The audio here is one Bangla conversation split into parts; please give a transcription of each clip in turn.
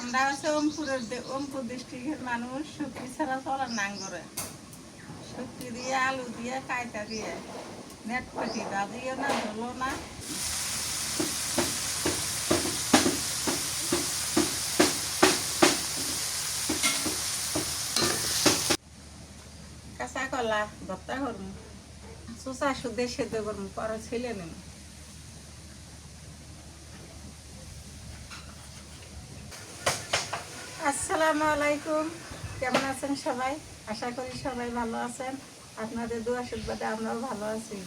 আমরা হচ্ছে দে- ওমপুর ডিস্ট্রিক্টের মানুষ শুক্তি ছাড়া চলার নাং করে শুক্তি দিয়ে আলু দিয়ে কায়তা দিয়ে। নেট পেটি দাদিও না ধরলো না। কাঁচা কলা ভর্তা করব। চোষা সুদে সেদ্ধ করব, পরে ছেলে নেব। আসসালামু আলাইকুম। কেমন আছেন সবাই? আশা করি সবাই ভালো আছেন। আপনাদের দোয়া আশীর্বাদে আমরাও ভালো আছি।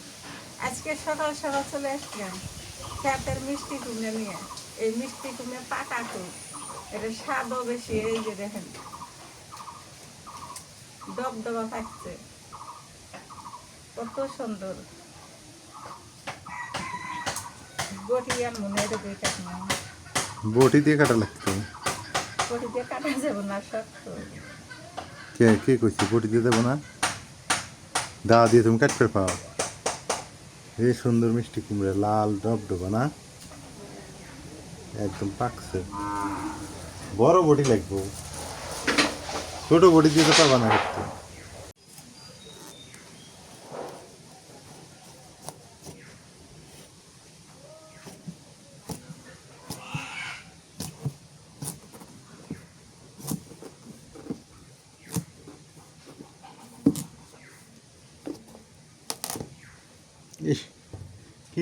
আজকে সকাল সকাল চলে আসলাম খেতের মিষ্টি কুমড়ে নিয়ে। এই মিষ্টি কুমড়ে পাকা কুম এটা স্বাদও বেশি, এই যে দেখেন। ডব থাকছে। কত সুন্দর। গটিয়ান মনে হয় বটি দিয়ে কাটা লাগতো কে কে কইছি বটি দিয়ে দেবো না? দা দিয়ে তুমি কাটতে পাও এই সুন্দর মিষ্টি কুমড়ে, লাল ডব ডবা না? একদম পাকছে। বড় বটি লাগবো। ছোট বটি দিয়ে তো পারবা না করতে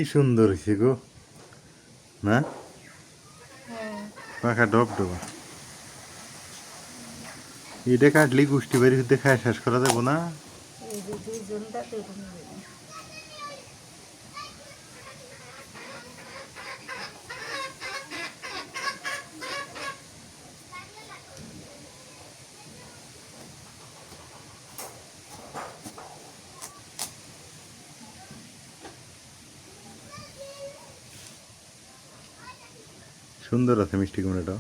কি সুন্দর হয়েছে গো। না? হ্যাঁ। পাখা ডব ডবা। এটা কাটলি গুষ্টি বাড়ি দেখা শেষ করা যাব না? সুন্দর আছে মিষ্টি কুমড়াটা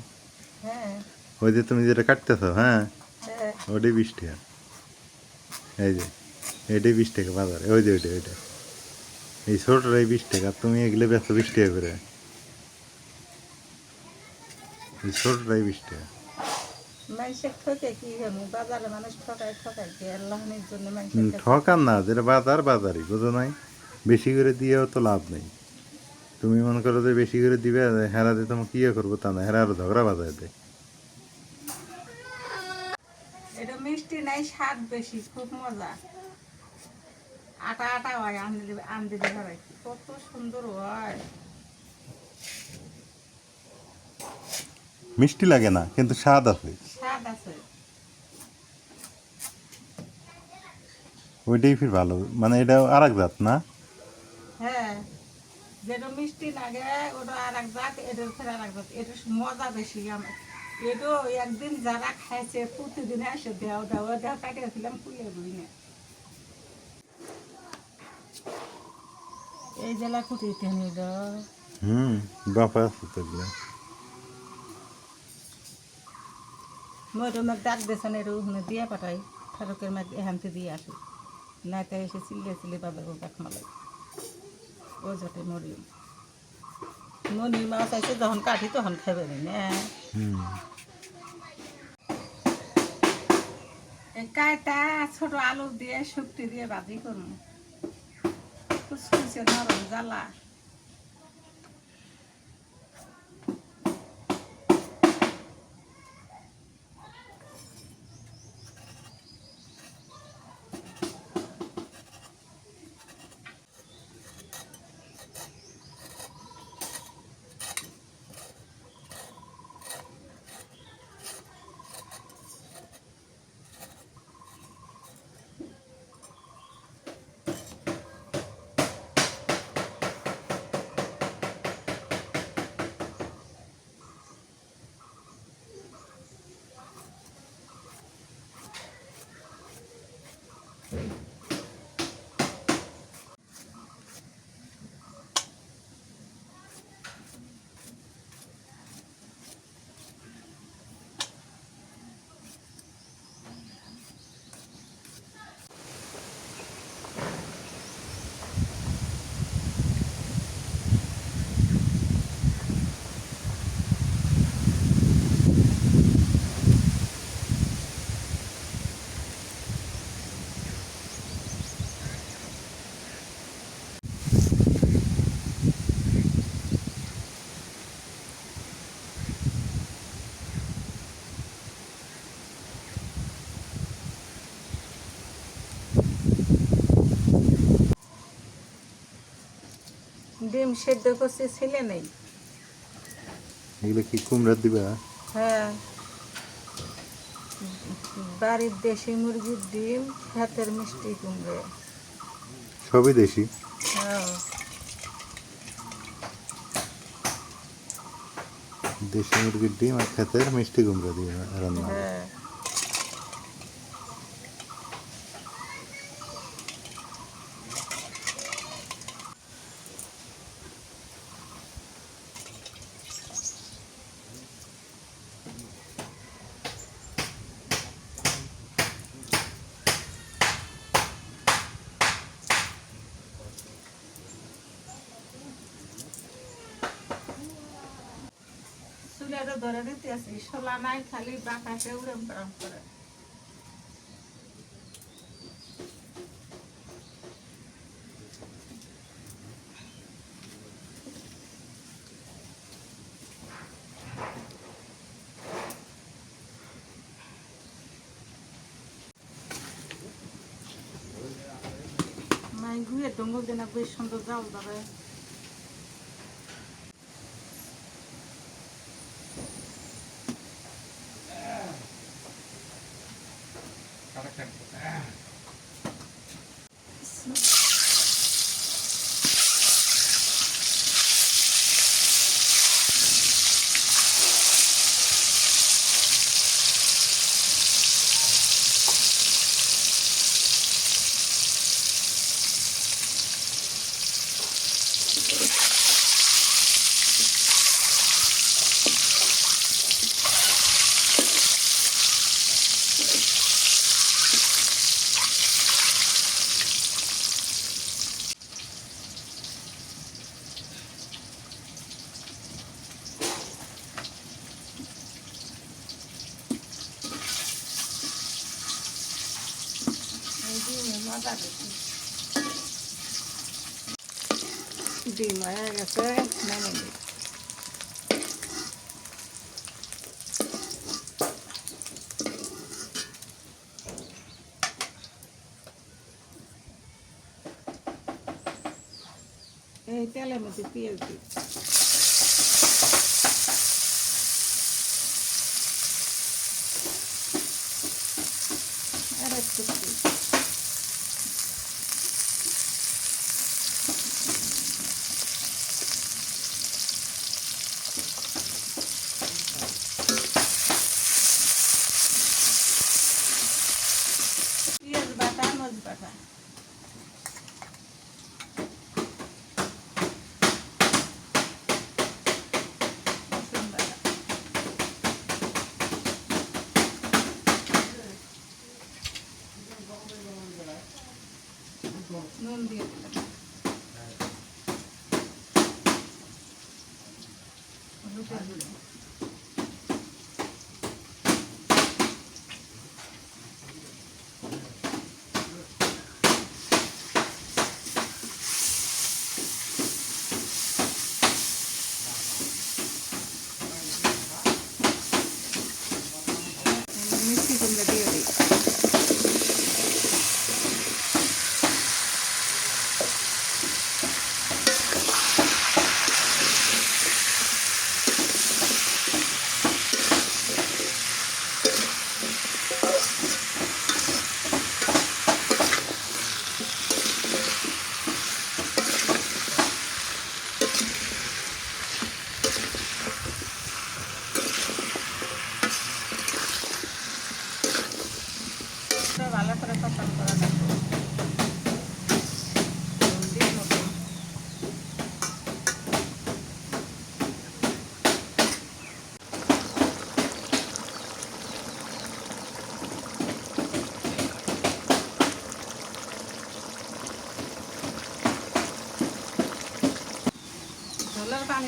হ্যাঁ। ওই যে তুমি যেটা কাটতেছো হ্যাঁ? হ্যাঁ। ওটাই বিশ টাকা এই যে এটাই বিশ টাকা বাজারে। ওই যে ওইটা ওইটা। এই ছোটটাই বিশ টাকা তুমি এগুলো ব্যস্ত বিশ টাকা করে এই ছোটটাই বিশ টাকা ঠকান না যেটা বাজার বাজারই বুঝো নাই? বেশি করে দিয়েও তো লাভ নেই। তুমি মনে করো যে বেশি করে দিবে হেরা দিয়ে তোমাকে ইয়ে করব তা না হেরা আরও ঝগড়া বাজায় দেয়। এটা মিষ্টি নাই স্বাদ বেশি খুব মজা। আটা আটা হয় আনদিলে আনদিলে ধরে কত সুন্দর হয়। মিষ্টি লাগে না কিন্তু স্বাদ আছে। স্বাদ আছে। ওইটাই ফির ভালো। মানে এটা আর এক জাত না? হ্যাঁ। যেটা মিষ্টি লাগে ওটা আর এক জাত এটার ফের আর এক জাত। এটা মজা বেশি আমার। এটা একদিন যারা খাইছে প্রতিদিন এসে দেও দেও দেও কাটিয়ে দিলাম ফুলে বুঝি এই জেলা কুটিতে নিল হুম বাপা আছে তো। ময়ূর মেঘ ডাক এর ওখানে দিয়ে পাঠাই। ফারুকের মেঘ এখানতে দিয়ে আসি নাই তাই এসে চিল্লে চিল্লে পাবে ও কাঠ মালাই ও যাতে মরিম মনি মাছ আছে যখন কাটি তখন খাবে না? কায়টা ছোট আলু দিয়ে শুক্তি দিয়ে ভাজি করুন কুচকুচে নরম জ্বালা। ডিম সেদ্ধ করছি ছেলে নেই। এগুলো কি কুমড়ার দিবা? হ্যাঁ। বাড়ির দেশি মুরগির ডিম হাতের মিষ্টি কুমড়ে। সবই দেশি? হ্যাঁ। দেশি মুরগির ডিম আর খেতের মিষ্টি কুমড়া দিয়ে রান্না হ্যাঁ। চুলেরও ধরে আছি শোলা নাই, খালি বাতাসে উড়ে পড়াম করে। ঘুরে ডঙ্গল দিন বেশ সুন্দর জাল ধরে এই ডিমের মজা বেশি ডিম হয়ে গেছে নেমে নিই এই তেলের মধ্যে পেঁয়াজ দিই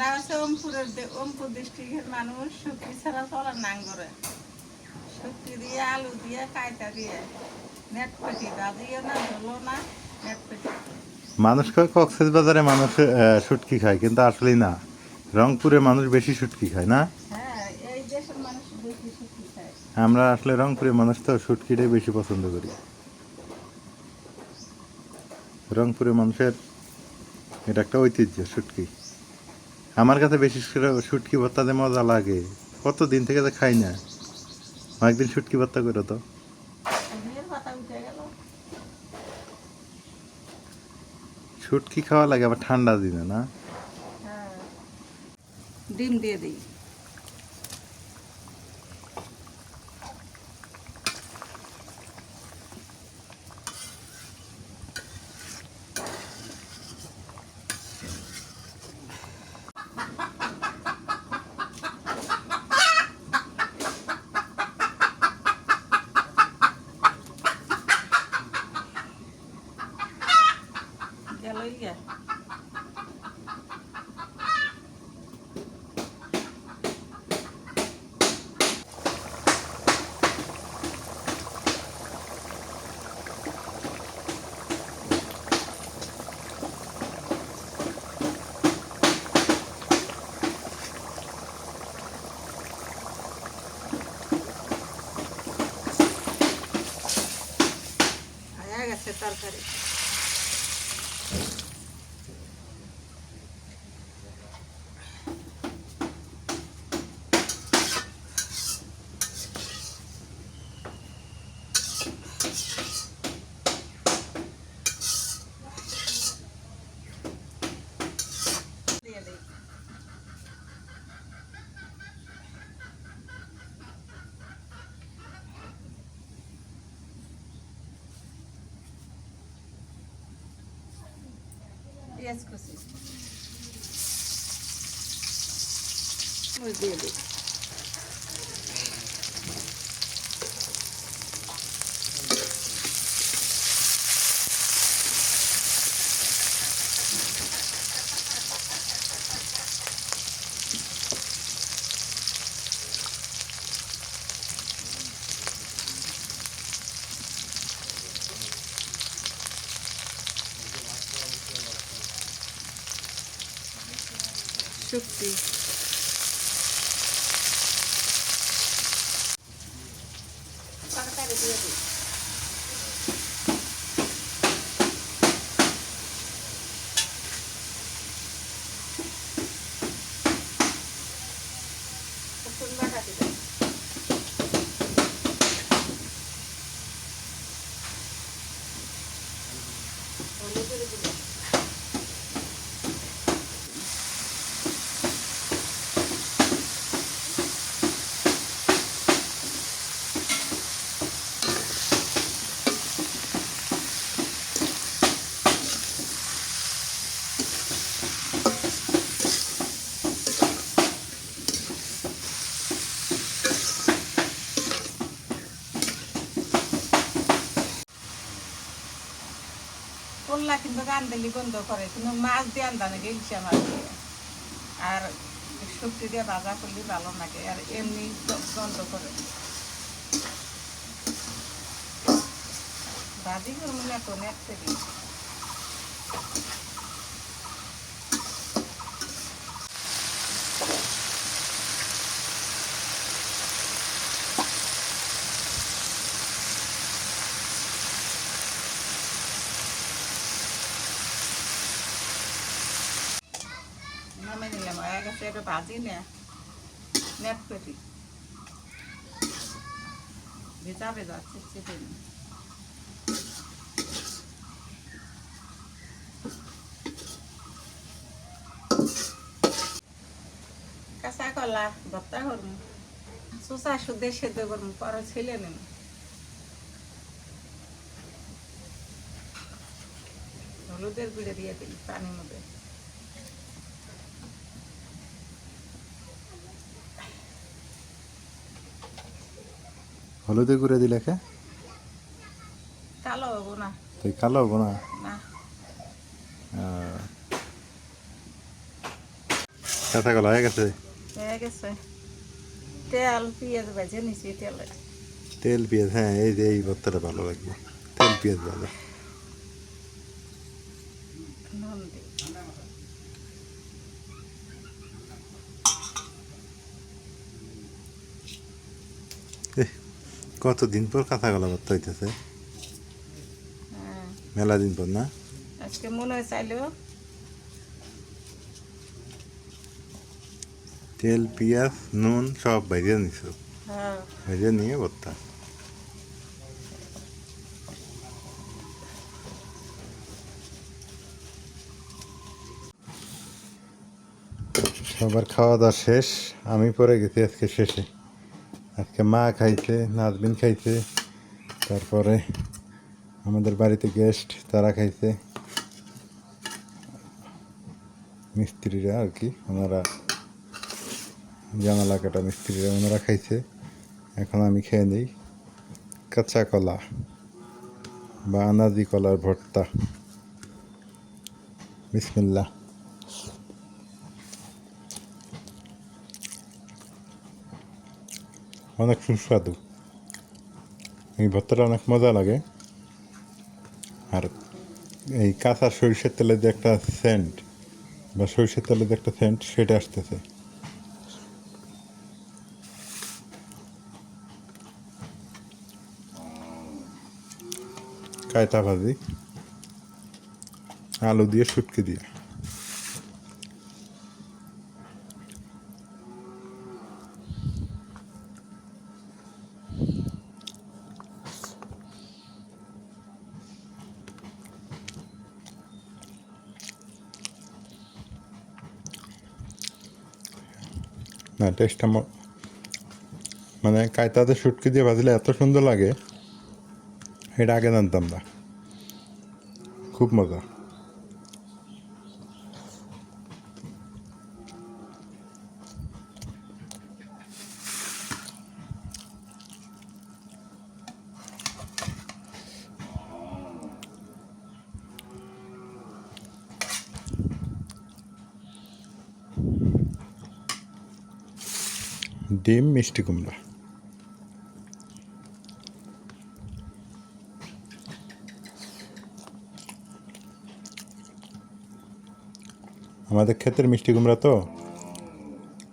আমরা হচ্ছে ডিস্ট্রিক্টের মানুষ শুক্তি ছাড়া চলার নাং করে। শুক্তি দিয়ে আলু দিয়ে কায়তা দিয়ে। নেট পেটি বাজিও না ধুলো না নেট পেটি। মানুষ কয় কক্সেস বাজারে মানুষ শুটকি খায় কিন্তু আসলেই না। রংপুরে মানুষ বেশি শুটকি খায় না? হ্যাঁ আমরা আসলে রংপুরে মানুষ তো শুটকিটাই বেশি পছন্দ করি। রংপুরে মানুষের এটা একটা ঐতিহ্য শুটকি। আমার কাছে বেশি করে শুটকি ভর্তাতে মজা লাগে। কত দিন থেকে তো খাই না। একদিন শুটকি ভর্তা করে তো শুটকি খাওয়া লাগে আবার ঠান্ডা দিনে না? হ্যাঁ। ডিম দিয়ে দিই গেল ইয়া হয়ে গেছে তরকারি দিয়ে দিই পেঁয়াজ কুচি রান্ধলি বন্ধ করে, কিন্তু মাছ দিয়ে আন্দা নাকি ইচ্ছা মাছ দিয়ে। আর সবজি দিয়ে ভাজা করলে ভালো লাগে, আর এমনি গন্ধ করে। ভাজি করব না কোনো এক এটা ভাজি না। নেট ভেজা ভেজা চিপচিপে কাঁচা কলা, ভর্তা করব। চুষা সুদে সেদ্ধ করব, পরে ছিলে নেব। হলুদের গুঁড়ে দিয়ে দিই, পানির মধ্যে। হলুদে গুঁড়ে দিলে খে কালো হব না। তুই কালো হব না? কাঁচা কলা হয়ে গেছে? হয়ে গেছে। তেল পেঁয়াজ ভেজে নিছি তেলে। তেল পেঁয়াজ হ্যাঁ এই যে এই ভর্তাটা ভালো লাগবে। তেল পেঁয়াজ নুন দিই। কতদিন পর কাঁচা কলা ভর্তা হইতেছে? হ্যাঁ। মেলা দিন পর না? আজকে মনে হয় চাইলেও তেল পেঁয়াজ নুন সব বাইরে নিছো? হ্যাঁ। ভেজে নিয়ে ভর্তা? সবার খাওয়া দাওয়া শেষ আমি পরে গেছি আজকে শেষে। আজকে মা খাইছে নাজবিন খাইছে, তারপরে আমাদের বাড়িতে গেস্ট তারা খাইছে। মিস্ত্রিরা আর কি, ওনারা জানালা কাটা মিস্ত্রিরা ওনারা খাইছে। এখন আমি খেয়ে নিই। কাঁচা কলা বা আনাজি কলার ভর্তা। বিসমিল্লা অনেক সুস্বাদু। এই ভর্তাটা অনেক মজা লাগে। আর এই কাঁচা সরিষার তেলের যে একটা সেন্ট বা সরিষার তেলের যে একটা সেন্ট সেটা আসতেছে। কায়তা ভাজি, আলু দিয়ে শুটকি দিয়ে। টেস্টটা মানে কায়তাতে শুটকি দিয়ে ভাজলে এত সুন্দর লাগে, এটা আগে জানতাম না। খুব মজা। ডিম, মিষ্টি কুমড়া। আমাদের ক্ষেতের মিষ্টি কুমড়া তো?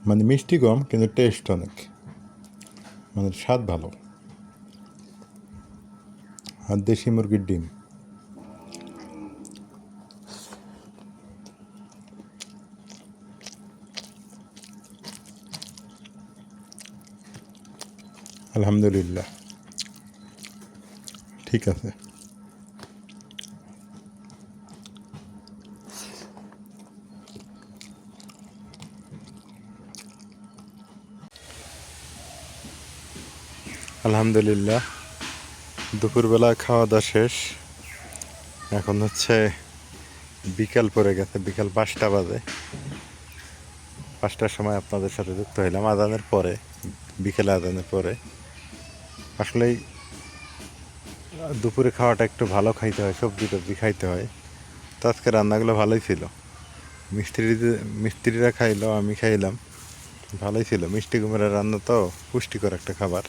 মানে মিষ্টি কম কিন্তু টেস্ট অনেক। মানে স্বাদ ভালো। আর দেশি মুরগির ডিম। আলহামদুলিল্লাহ। ঠিক আছে। আলহামদুলিল্লাহ, দুপুরবেলা খাওয়া দাওয়া শেষ। এখন হচ্ছে বিকাল পড়ে গেছে, বিকাল পাঁচটা বাজে। পাঁচটার সময় আপনাদের সাথে যুক্ত হইলাম, আদানের পরে, বিকেলে আদানের পরে। আসলেই, দুপুরে খাওয়াটা একটু ভালো খাইতে হয়, সবজি টবজি খাইতে হয়। তো আজকে রান্নাগুলো ভালোই ছিল। মিস্ত্রি মিস্ত্রিরা খাইলো, আমি খাইলাম। ভালোই ছিল। মিষ্টি কুমড়ার রান্না তো পুষ্টিকর একটা খাবার।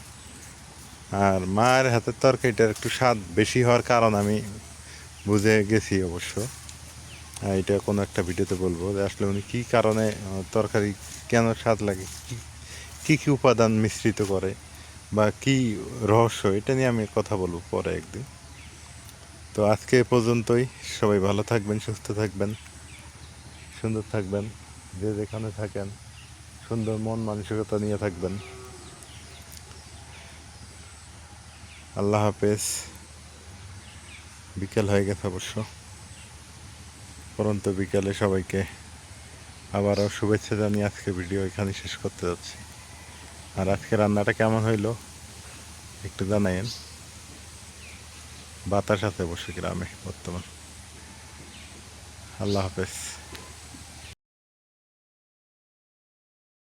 আর মায়ের হাতের তরকারিটার একটু স্বাদ বেশি হওয়ার কারণ আমি বুঝে গেছি অবশ্য। এটা কোনো একটা ভিডিওতে বলব যে আসলে উনি কী কারণে তরকারি কেন স্বাদ লাগে কী কী উপাদান মিশ্রিত করে। বা কী রহস্য, এটা নিয়ে আমি কথা বলব পরে একদিন। তো আজকে এ পর্যন্তই। সবাই ভালো থাকবেন, সুস্থ থাকবেন, সুন্দর থাকবেন, যে যেখানে থাকেন, সুন্দর মন মানসিকতা নিয়ে থাকবেন। আল্লাহ হাফেজ। বিকেল হয়ে গেছে অবশ্য। পরন্ত বিকালে সবাইকে আবারও শুভেচ্ছা জানিয়ে আজকে ভিডিও এখানে শেষ করতে যাচ্ছি। আর আজকে রান্নাটা কেমন হইল? একটু জানাইন বাতাস আছে বসে গ্রামে বর্তমান। আল্লাহ হাফেজ।